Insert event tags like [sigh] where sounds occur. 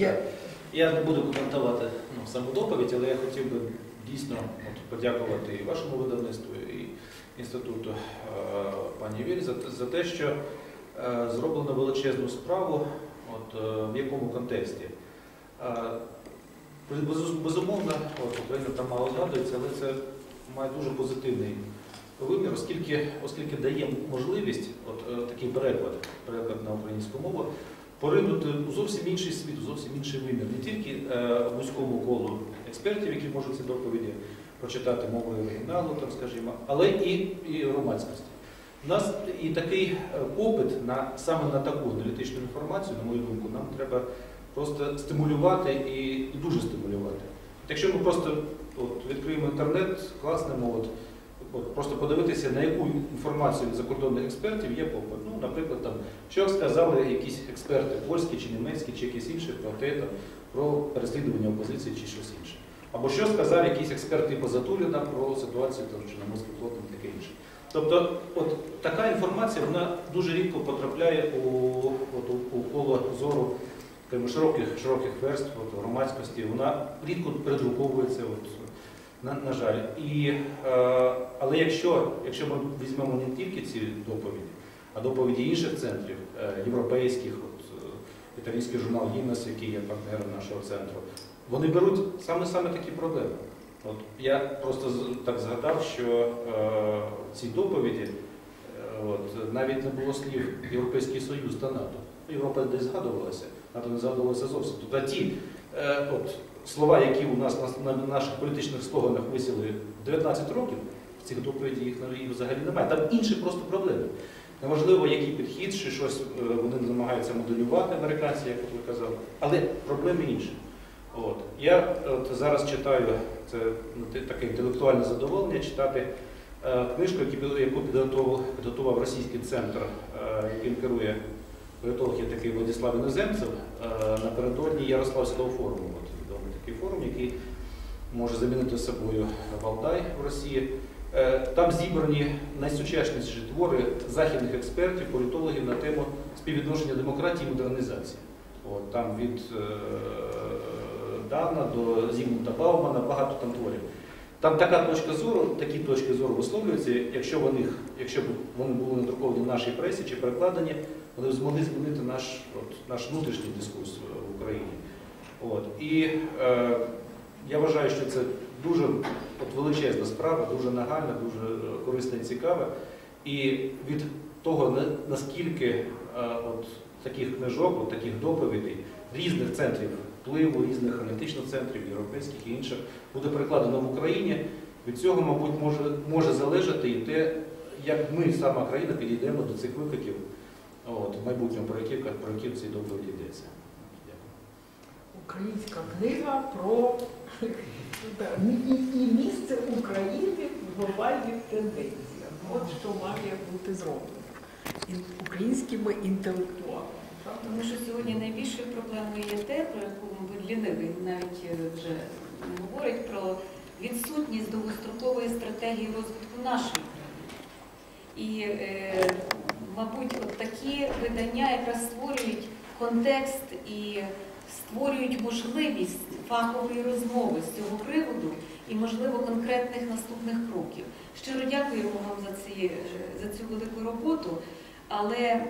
Я, я не буду коментувати ну, саму доповідь, але я хотів би дійсно от, подякувати і вашому видавництву, і інституту е, пані Вірі за, за те, що е, зроблено величезну справу, от, е, в якому контексті. Безумовно, от, Україна там мало згадується, але це має дуже позитивний вимір, оскільки, оскільки дає можливість, от такий переклад, переклад на українську мову, поринути у зовсім інший зовсім інший вимір. Не тільки е, вузькому колу експертів, які можуть ці доповіді прочитати мовою оригіналу, там, скажімо, але і, і громадськості. У нас і такий е, попит на саме на таку аналітичну інформацію, на мою думку, нам треба просто стимулювати і, і дуже стимулювати. Якщо ми просто от, відкриємо інтернет, класнемо, от, от, просто подивитися, на яку інформацію закордонних експертів є попит. Ну, наприклад, там, що сказали якісь експерти польські чи німецькі, чи якісь інші про те, там, про переслідування опозиції чи щось інше. Або що сказав якийсь експерт типу Затуліна про ситуацію там, Чорноморський флот і таке інше. Тобто, от така інформація вона дуже рідко потрапляє у, от, у, коло зору широких, широких верств от, громадськості, вона рідко передруковується, от, на, на жаль. І, е, але якщо, якщо ми візьмемо не тільки ці доповіді, а доповіді інших центрів, е, європейських, от, е, італійський журнал Гімнес, який є партнером нашого центру, вони беруть саме саме такі проблеми. От я просто так згадав, що е, ці доповіді, е, от, навіть не було слів Європейський Союз та НАТО. Європа десь згадувалася, НАТО не згадувалося зовсім. Тобто ті е, от, слова, які у нас на, на наших політичних слоганах висіли 19 років, в цих доповіді їх, взагалі немає. Там інші просто проблеми. Неважливо, який підхід, чи щось е, вони намагаються моделювати американці, як ви казали, але проблеми інші. От. Я от зараз читаю, це ну, таке інтелектуальне задоволення читати е, книжку, яку підготував, підготував російський центр, е, яким керує політолог такий Владислав Іноземцев, е, напередодні Ярославського форуму. От, такий форум, який може замінити собою Валдай в Росії. Е, Там зібрані найсучасніші твори західних експертів, політологів на тему співвідношення демократії і модернізації. От, там від е, Дана до Зігмунда Баумана багато там творів. Там така точка зору, такі точки зору висловлюються, якщо вони, якщо б вони були надруковані в нашій пресі чи перекладені, вони б змогли змінити наш, от, наш внутрішній дискурс в Україні. От. І е, я вважаю, що це дуже от, величезна справа, дуже нагальна, дуже е, корисна і цікава. І від того, наскільки е, от, таких книжок, от, таких доповідей різних центрів впливу, різних аналітичних центрів, європейських і інших, буде перекладено в Україні, від цього, мабуть, може, може залежати і те, як ми, сама країна, підійдемо до цих викликів от, в майбутньому, про які, про які в цій доповіді йдеться. Українська книга про [laughs] і місце України в глобальних тенденціях. От що має бути зроблено українськими інтелектуалами. Тому що сьогодні найбільшою проблемою є те, про яку, мабуть, лінивий навіть е, вже говорить про відсутність довгострокової стратегії розвитку нашої країни. І, е, мабуть, от такі видання якраз створюють контекст і створюють можливість фахової розмови з цього приводу і, можливо, конкретних наступних кроків. Щиро дякуємо вам за, ці, за цю велику роботу, але